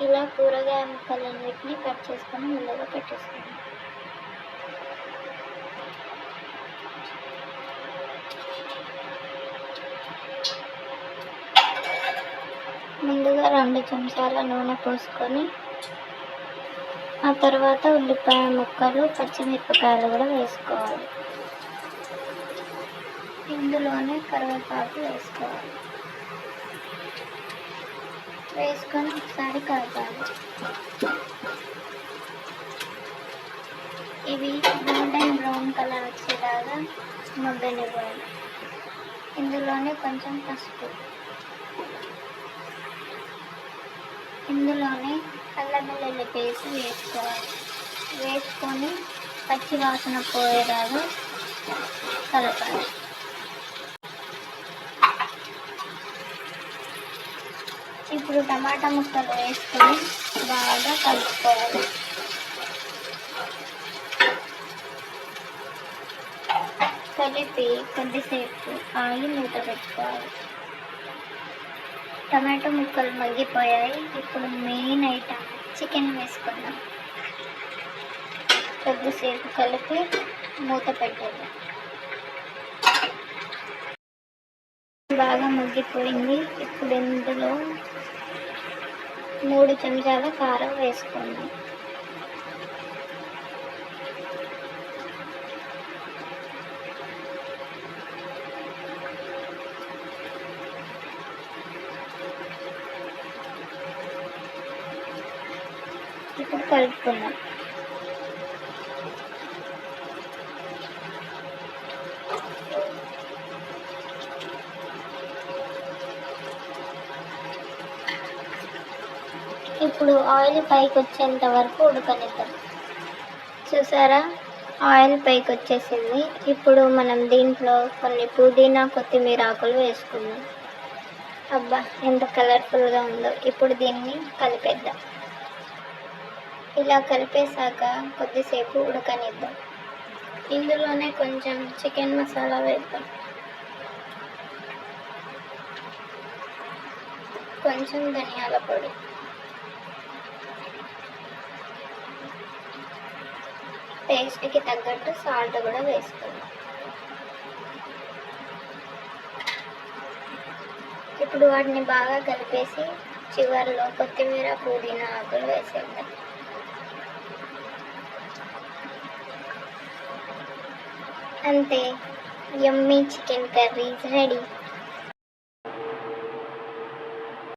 ఇలా కూరగాయ ముక్కలన్నిటిని కట్ చేసుకొని ముందుగా పెట్టేసుకోండి ముందుగా రెండు చెంచాల నూనె పోసుకొని ఆ తర్వాత ఉల్లిపాయ ముక్కలు పచ్చిమిరపకాయలు కూడా వేసుకోవాలి. ఇందులోనే కరివేపాకు వేసుకోవాలి. వేసుకొని ఒకసారి కలపాలి ఇవి గోల్డెన్ బ్రౌన్ కలర్ వచ్చేలాగా మగ్గనివ్వాలి ఇందులోనే కొంచెం పసుపు. ఇందులోనే అల్లం వేసి పేస్ట్ వేసుకోవాలి. వేసుకొని పచ్చి వాసన పోయేలాగా కలపాలి. ఇప్పుడు టమాటా ముక్కలు వేసుకొని బాగా కలుపుకోవాలి. కలిపి కొద్దిసేపు ఆగి మూత పెట్టుకోవాలి. టమాటో ముక్కలు మగ్గిపోయాయి. ఇప్పుడు మెయిన్ ఐటమ్ చికెన్ వేసుకుందాం. కొద్దిసేపు కలిపి మూత పెట్టాలి బాగా ఇప్పుడు ఇందులో మూడు చెంచాల కారం వేసుకుందాం. ఇప్పుడు కలుపుకుందాం. ఇప్పుడు ఆయిల్ పైకి వచ్చేంత వరకు ఉడకనిద్దాం. చూసారా? ఆయిల్ పైకి వచ్చేసింది. ఇప్పుడు మనం దీంట్లో కొన్ని పుదీనా కొత్తిమీర ఆకులు వేసుకుందాం. అబ్బా ఎంత కలర్ఫుల్గా ఉందో. ఇప్పుడు దీన్ని కలిపేద్దాం. ఇలా కలిపేశాక కొద్దిసేపు ఉడకనిద్దాం. ఇందులోనే కొంచెం చికెన్ మసాలా వేద్దాం. కొంచెం ధనియాల పొడి. టేస్ట్కి తగ్గట్టు సాల్ట్ కూడా వేసుకుందాం ఇప్పుడు వాటిని బాగా కలిపేసి చివరిలో కొత్తిమీర పుదీనా ఆకులు వేసేద్దాం. అంతే. Yummy chicken curry ready.